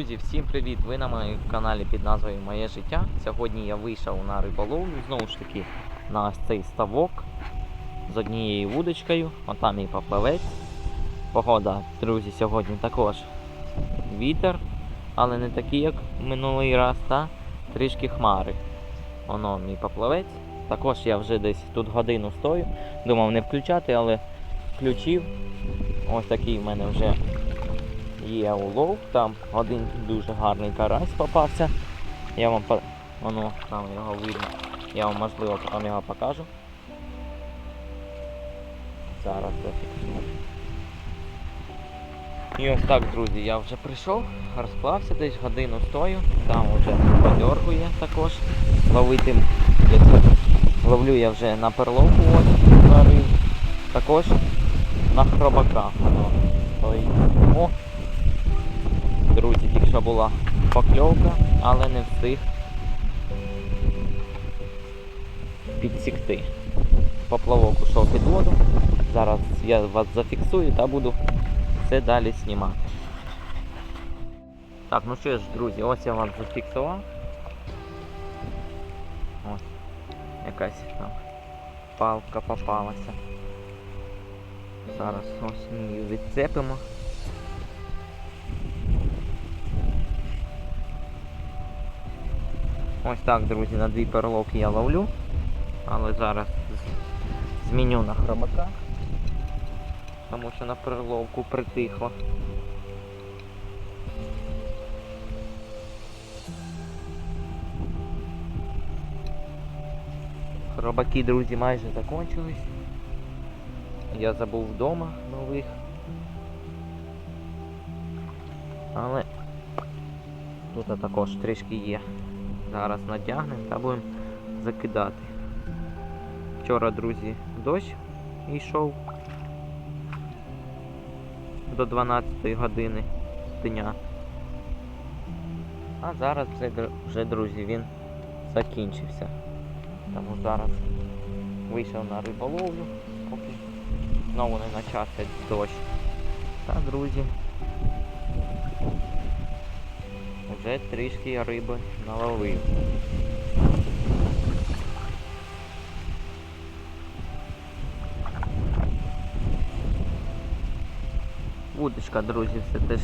Друзі, всім привіт! Ви на моєму каналі під назвою Моє життя. Сьогодні я вийшов на риболовлю, знову ж таки, на цей ставок з однією вудочкою, отам і поплавець. Погода, друзі, сьогодні також вітер, але не такий, як минулий раз, та трішки хмари. Воно мій поплавець. Також я вже десь тут годину стою. Думав не включати, але включив. Ось такий в мене вже є улов, там один дуже гарний карась попався. Я вам. Воно, там його видно. Я вам можливо потім його покажу. Зараз зафіксую. І ось так, друзі, я вже прийшов, розклався десь годину стою, там вже подергує також. Ловити ловлю я вже на перловку ось Також на хробака. О, Друзі, тільки була покльовка, але не встиг підсікти. Поплавок ушов під воду. Зараз я вас зафіксую та буду все далі знімати. Так, ну що ж, друзі, ось я вас зафіксував. Ось. Якась там палка попалася. Зараз ось її відцепимо. Ось так, друзі, на дві перловки я ловлю. Але зараз зміню на хробака. Тому що на перловку притихло. Хробаки, друзі, майже закончились. Я забув вдома нових. Але тут також трішки є. Зараз надягнемо та будемо закидати. Вчора, друзі, дощ йшов до 12 години дня. А зараз др- вже, друзі, він закінчився. Тому зараз вийшов на риболовлю, поки знову не почався дощ. Та, друзі, вже трішки риби наловив. Вудочка, друзі, все теж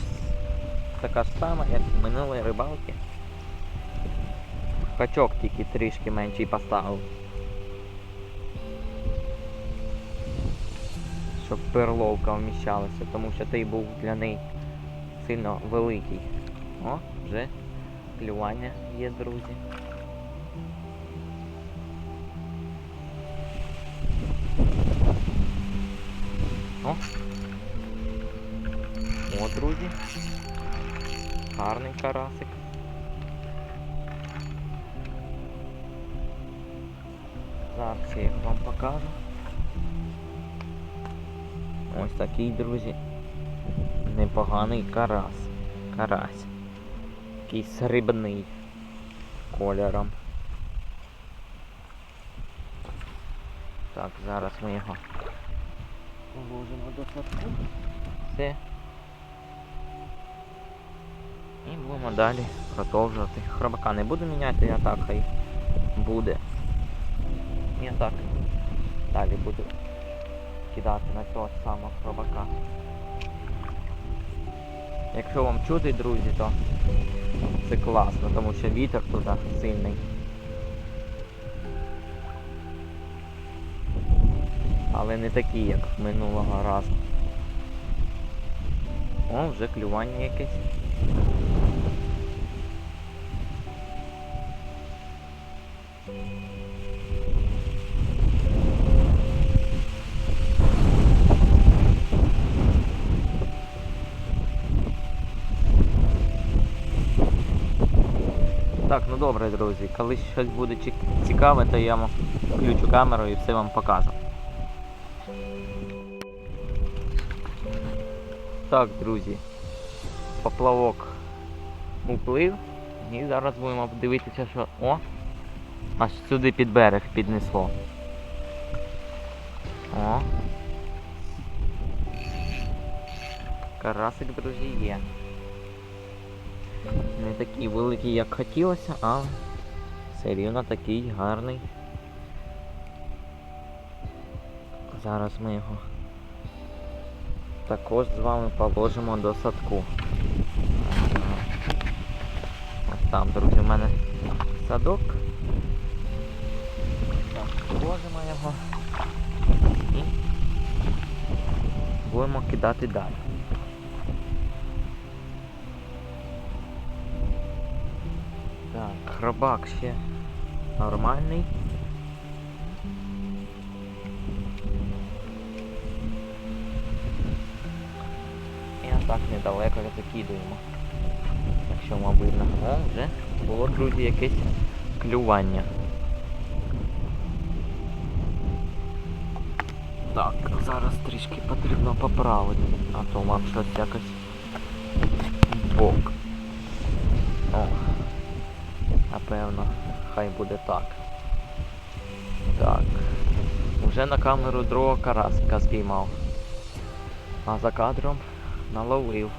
така ж сама, як і минулої рибалки. Качок тільки трішки менший поставив. Щоб перловка вміщалася, тому що той був для неї сильно великий. О, вже клювання є, друзі. О. О, друзі. Гарний карасик. Зараз я їх вам покажу. Ось такий, друзі. Непоганий карась. Карась. Якийсь рибний кольором. Так, зараз ми його положимо до садку. Все. І будемо далі продовжувати. Хробака не буду міняти, я так хай буде. Я так далі буду кидати на цього самого хробака. Якщо вам чути, друзі, то це класно, тому що вітер тут сильний. Але не такий, як минулого разу. О, вже клювання якесь. Ну добре, друзі. Коли щось буде цікаве, то я вам включу камеру і все вам покажу. Так, друзі. Поплавок уплив. І зараз будемо дивитися, що... О! Аж сюди під берег піднесло. О. Карасик, друзі, є. Не такий великий, як хотілося, але все рівно такий гарний. Зараз ми його також з вами положимо до садку. Ось там, друзі, у мене садок. Положимо його і будемо кидати далі. Так, хробак ще нормальний. І так недалеко закидуємо. Якщо видно. О, вже було, друзі, якесь клювання. Так, зараз трішки потрібно поправити, а то вам щось якось буде так. Так. Уже на камеру другого караска спіймав. А за кадром наловив.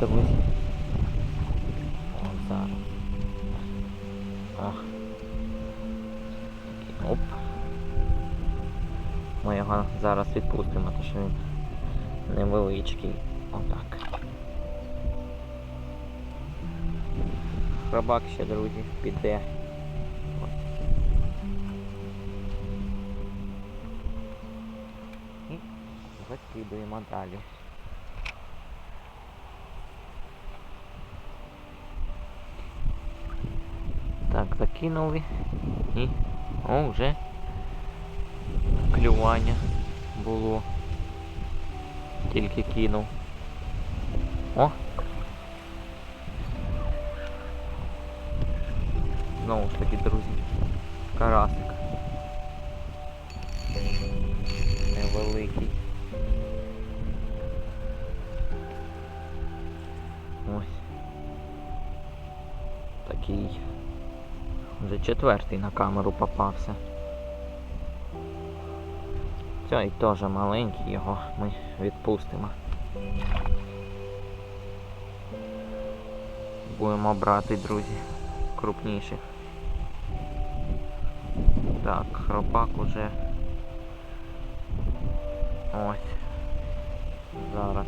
Гарний, друзі. Ось зараз. О. Оп. Ми його зараз відпустимо, тому що він невеличкий. Отак. Храбак ще, друзі, піде. І закидуємо далі. Так, закинули. І... О, вже клювання було. Тільки кинув. О! Знову ж таки, друзі. Карасик. Невеликий. Ось. Такий. Четвертий на камеру попався. Цей теж маленький, його ми відпустимо. Будемо брати, друзі, крупніших. Так, хробак уже. Ось. Зараз.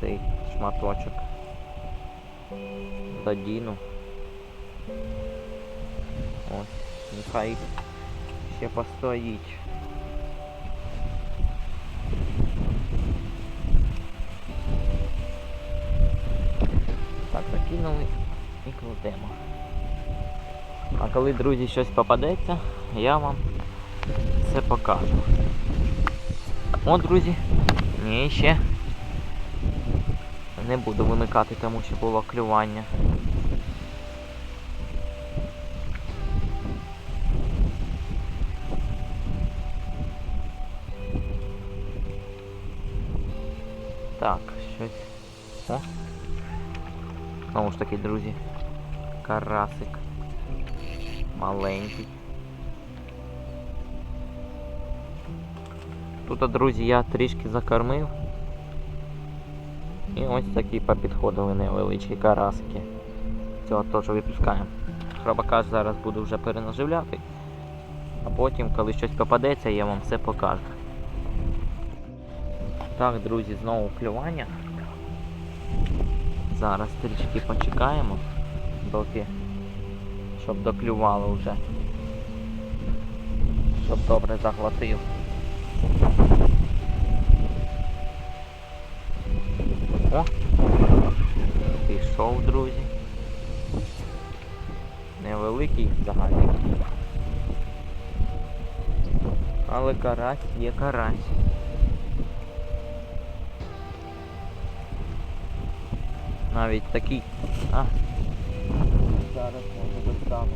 Цей шматочок. Задіну. Ось, нехай ще постоїть. Так, закинули і кладемо. А коли, друзі, щось попадеться, я вам все покажу. О, друзі, ні, ще не буду вимикати, тому що було клювання. Ж таки, друзі. Карасик. Маленький. Тут, друзі, я трішки закормив. І ось такі попідходили невеличкі карасики. Цього теж випускаємо. Хробака ж зараз буду вже перенаживляти. А потім, коли щось попадеться, я вам все покажу. Так, друзі, знову клювання. Зараз трішки почекаємо, доки щоб доклювало вже. Щоб добре заглотив. О! Пішов, друзі. Невеликий взагалі. Але карась є карась. Навіть такий. А. Зараз може достану.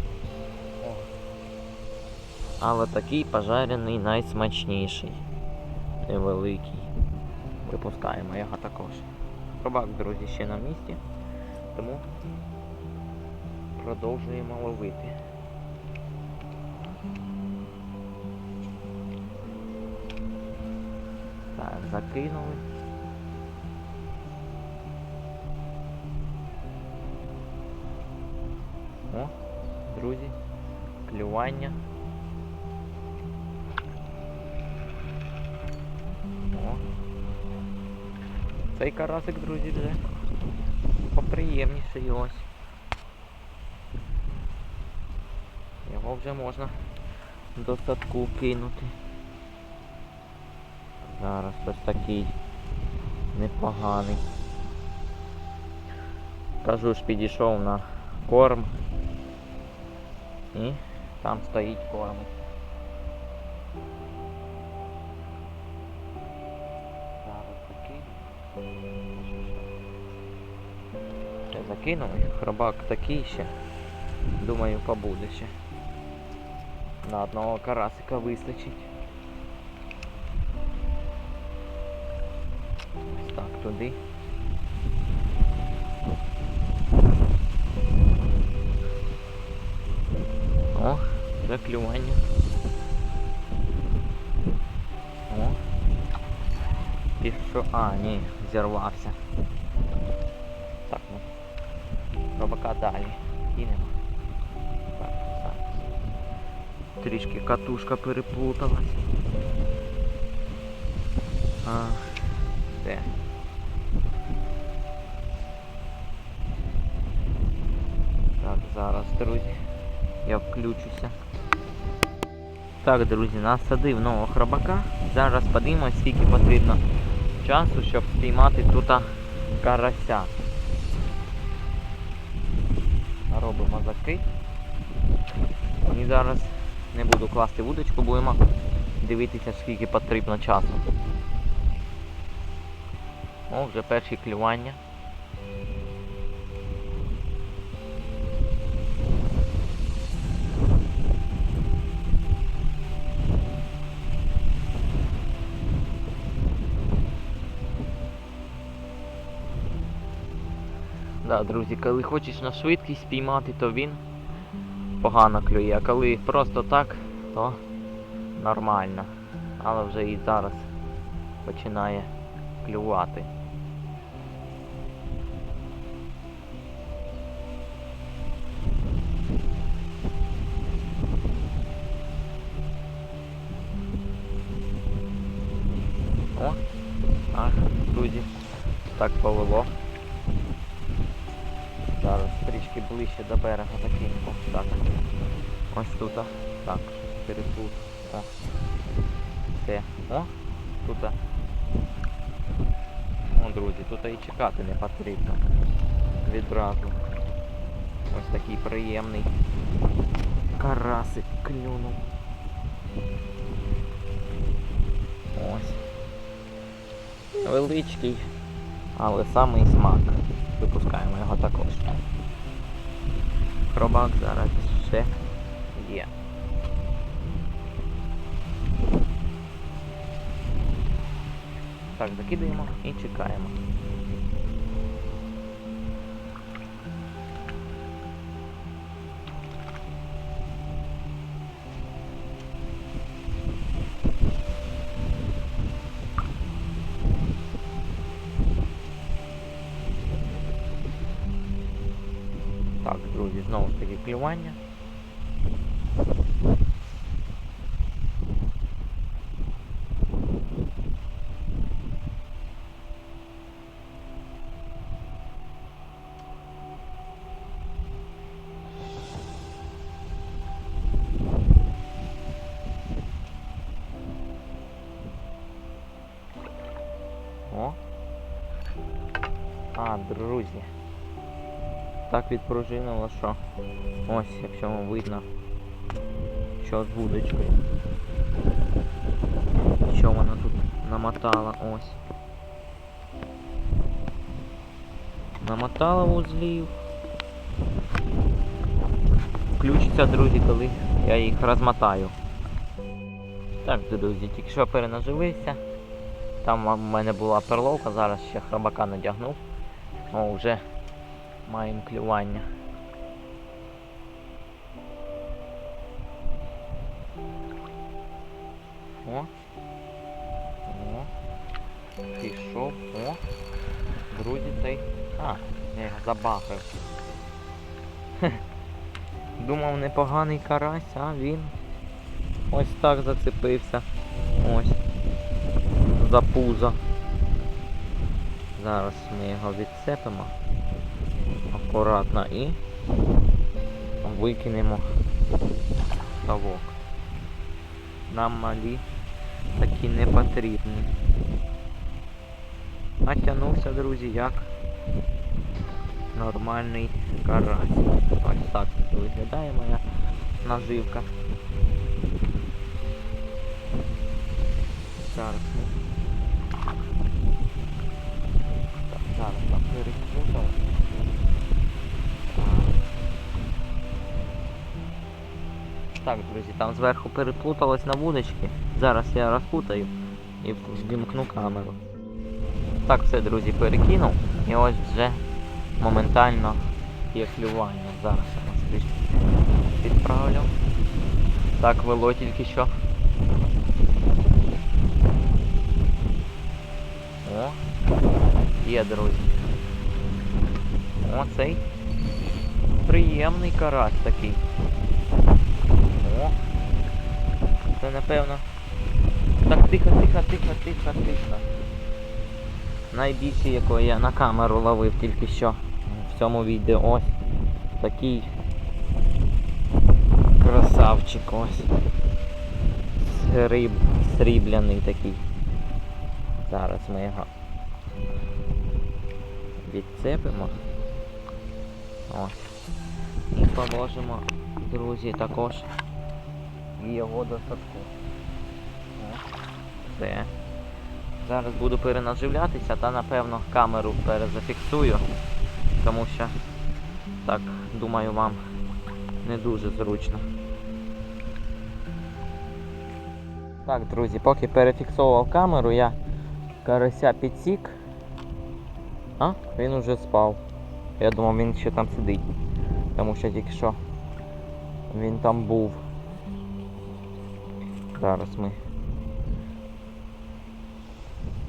Але такий пожарений найсмачніший. Невеликий. Випускаємо його також. Хробак, друзі, ще на місці. Тому продовжуємо ловити. Так, закинули. О, друзі, клювання. О. Цей карасик, друзі, вже поприємніший ось. Його вже можна до садку кинути. Зараз ось такий непоганий. Кажу ж, підійшов на корм. І там стоїть корм. Зараз такий. Ще закинув, хробак такий ще. Думаю, побуде ще. На одного карасика вистачить. Ось так туди. О, заклювання. О. Пішов. А, ні, зірвався. Так, ну. Робака далі. Кинемо. Так, так. Трішки катушка переплуталась. А, включуся. Так, друзі, насадив нового хробака. Зараз подивимось, скільки потрібно часу, щоб спіймати тут карася. Робимо закид. І зараз не буду класти вудочку, будемо дивитися, скільки потрібно часу. О, вже перші клювання. Друзі, коли хочеш на швидкість піймати, то він погано клює, а коли просто так, то нормально. Але вже і зараз починає клювати. О, ах, друзі, так повело. Ближче до берега закинемо. Так. Ось тут. Так, переплут. О. Все. О, тут. О, друзі, тут і чекати не потрібно. Відразу. Ось такий приємний карасик клюнув. Ось. Величкий, але самий смак. Випускаємо його також. Хробак зараз все є. Так, закидаємо і чекаємо. Знову Так відпружинило, що ось, якщо вам видно, що з вудочкою. Що вона тут намотала, ось. Намотала вузлів. включаться, друзі, коли я їх розмотаю. Так, друзі, тільки що перенаживився. Там у мене була перловка, зараз ще храбака надягнув. О, вже маємо клювання. О. О. Пішов. О. Друзі, цей. А, я його забахав. Думав непоганий карась, а він ось так зацепився. Ось. За пузо. Зараз ми його відцепимо. Акуратно і викинемо ставок. Нам малі такі не потрібні. А тягнувся, друзі, як нормальний карась. Ось так виглядає моя наживка. Зараз Друзі, там зверху переплуталось на вудочки. Зараз я розпутаю і ввімкну камеру. Так, все, друзі, перекинув. І ось вже моментально є клювання. Зараз я вас трішки підправлю. Так вело тільки що. О, є, друзі. О, цей приємний карась такий. О. Це напевно. Так, тихо, тихо, тихо, тихо, тихо. Найбільше, якого я на камеру ловив тільки що в цьому відео. Ось такий красавчик ось. Сріб... Срібляний такий. Зараз ми його відцепимо. Ось. І положимо, друзі, також і його до садку. Все. Зараз буду перенаживлятися та напевно камеру перезафіксую, тому що так, думаю, вам не дуже зручно. Так, друзі, поки перефіксував камеру, я карася підсік. А, він уже спав. Я думав, він ще там сидить. Тому що тільки що він там був. Зараз ми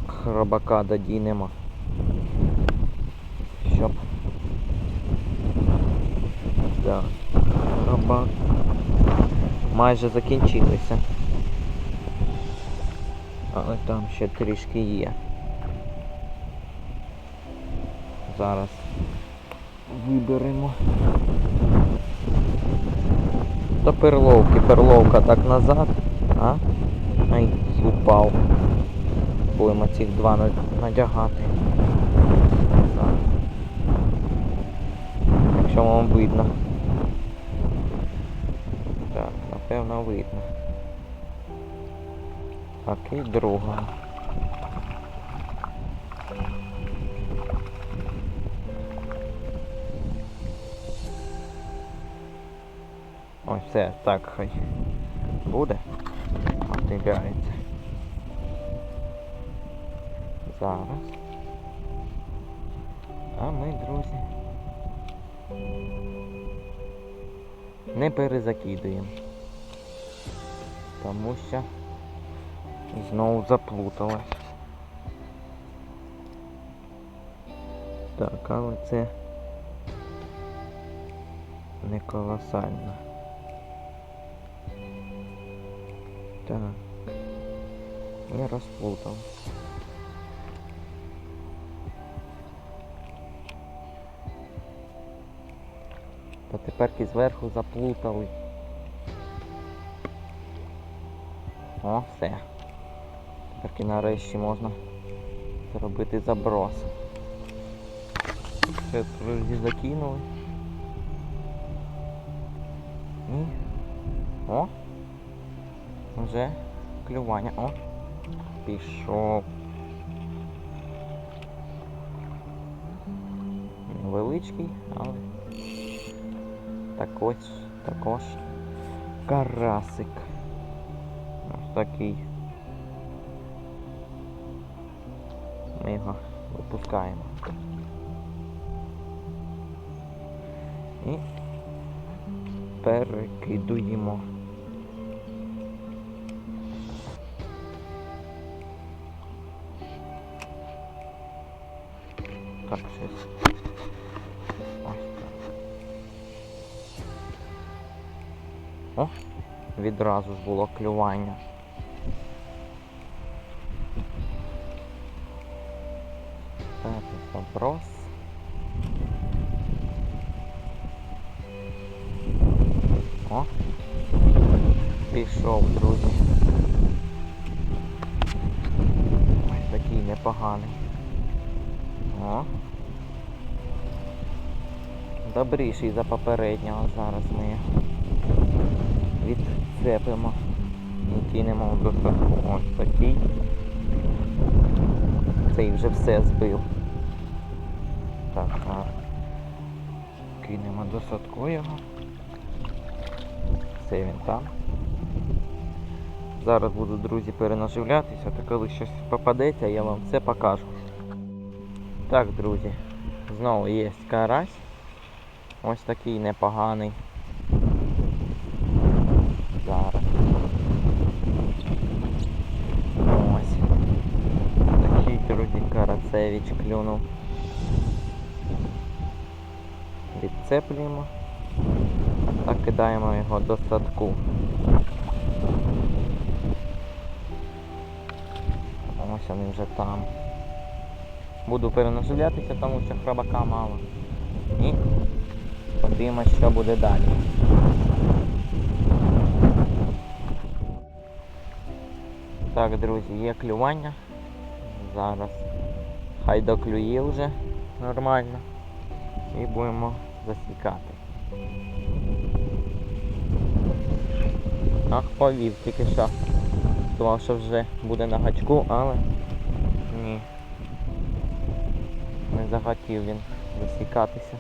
хробака додінемо. Щоб. Так, хробак. Майже закінчилися. Але там ще трішки є. Зараз виберемо. Та перловки, перловка так назад, а? Ай, упав. Будемо цих два надягати. Так. Якщо вам видно. Так, напевно видно. Так, і друга. Ось все, так хай буде. Отигається. Зараз. А ми, друзі, не перезакидуємо. Тому що знову заплуталась. Так, але це не колосально. Так. Я розплутав. Та тепер і зверху заплутали. О, все. Тепер нарешті можна зробити заброс. Все, друзі, закинули. І... О! Вже клювання. О! Пішов. Невеличкий, але так ось також карасик. Ось такий. Ми його випускаємо. І перекидуємо. Так. О, відразу ж було клювання. Так, заброс. О, пішов, друзі. Ось такий непоганий. О. Добріший за попереднього. Зараз ми відцепимо і кинемо до садку. Ось такий. Цей вже все збив. Так, а кинемо до садку його. Все він там. Зараз буду, друзі, перенаживлятися, та коли щось попадеться, я вам все покажу. Так, друзі, знову є карась. Ось такий непоганий. Зараз. Ось. Такий, друзі, карацевич клюнув. Відцеплюємо та кидаємо його до садку. Ось вони вже там. Буду перенаживлятися, тому що храбака мало. І подивимось, що буде далі. Так, друзі, є клювання. Зараз хай доклює вже нормально. І будемо засікати. Ах, повів тільки що. Думав, що вже буде на гачку, але захотів він засікатися.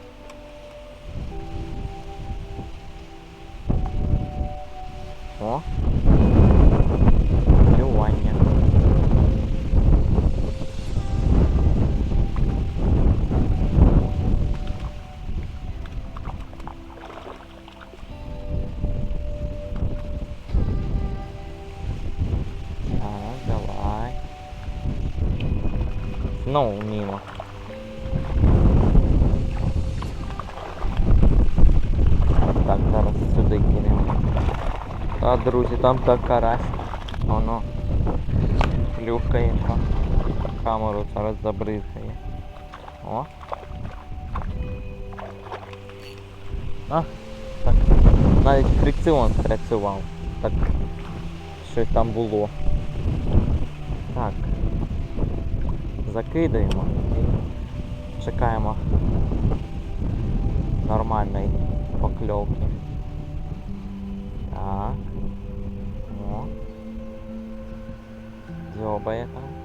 О! Клювання. Так, друзі, там так карась. Воно клюкає, камеру зараз забризгає. О. А, так. Навіть фрикціон спрацював. Так щось там було. Так. Закидаємо і чекаємо нормальної покльовки. Так. Дзьобає там. Так.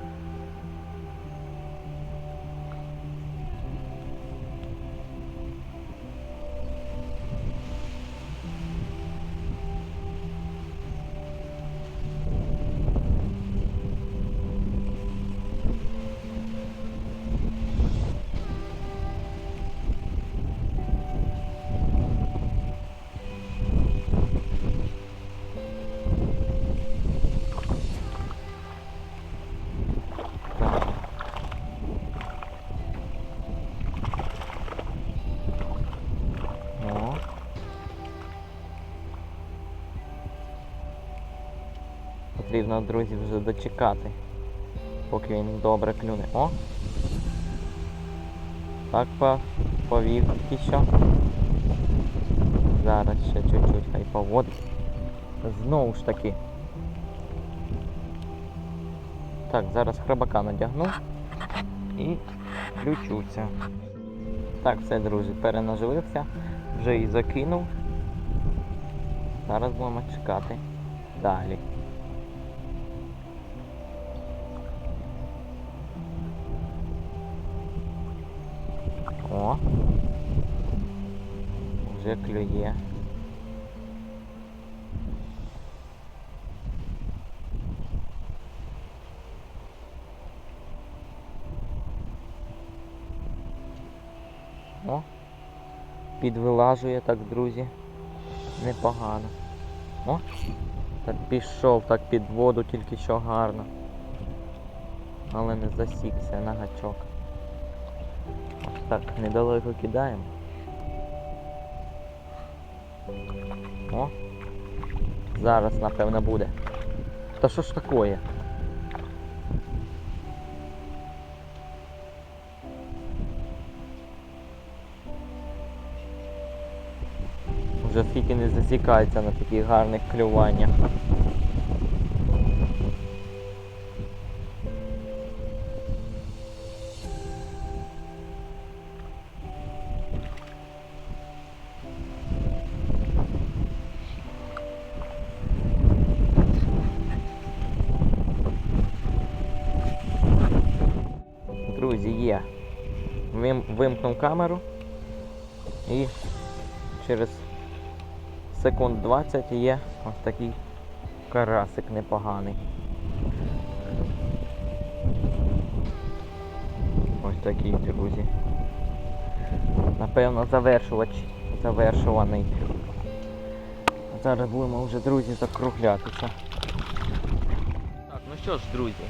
Потрібно, друзі, вже дочекати, поки він добре клюне. О! Так по повів що. Зараз ще чуть-чуть хай поводить. Знову ж таки. Так, зараз храбака надягну і включуся. Так, все, друзі, перенаживився, вже і закинув. Зараз будемо чекати далі. вже. О, підвилажує так, друзі. Непогано. О, так пішов, так під воду тільки що гарно. Але не засікся на гачок. Ось так, недалеко кидаємо. О! Зараз, напевно, буде. Та що ж такое? Вже фіки не засікається на таких гарних клюваннях. Вимкнув камеру і через секунд 20 є ось такий карасик непоганий. Ось такий, друзі. Напевно, завершувач завершуваний. Зараз будемо вже, друзі, закруглятися. Так, ну що ж, друзі,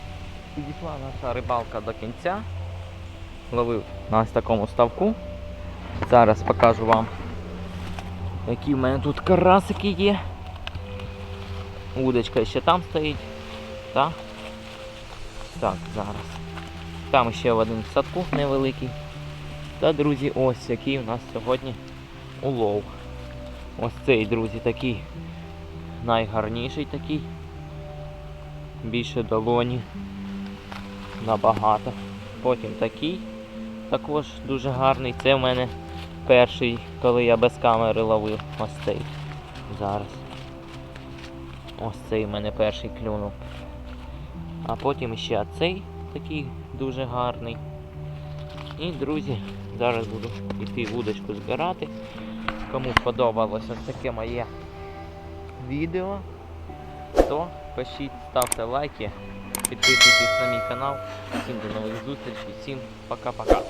підійшла наша рибалка до кінця. Ловив на ось такому ставку. Зараз покажу вам, які в мене тут карасики є. Удочка ще там стоїть. Так? Так, зараз. Там ще один садку невеликий. Та, друзі, ось який у нас сьогодні улов. Ось цей, друзі, такий найгарніший такий. Більше долоні. Набагато. Потім такий також дуже гарний. Це в мене перший, коли я без камери ловив. Ось цей. Зараз. Ось цей в мене перший клюнув. А потім ще цей такий дуже гарний. І, друзі, зараз буду йти вудочку збирати. Кому сподобалось ось таке моє відео, то пишіть, ставте лайки, підписуйтесь на мій канал. Всім до нових зустрічей, всім пока-пока.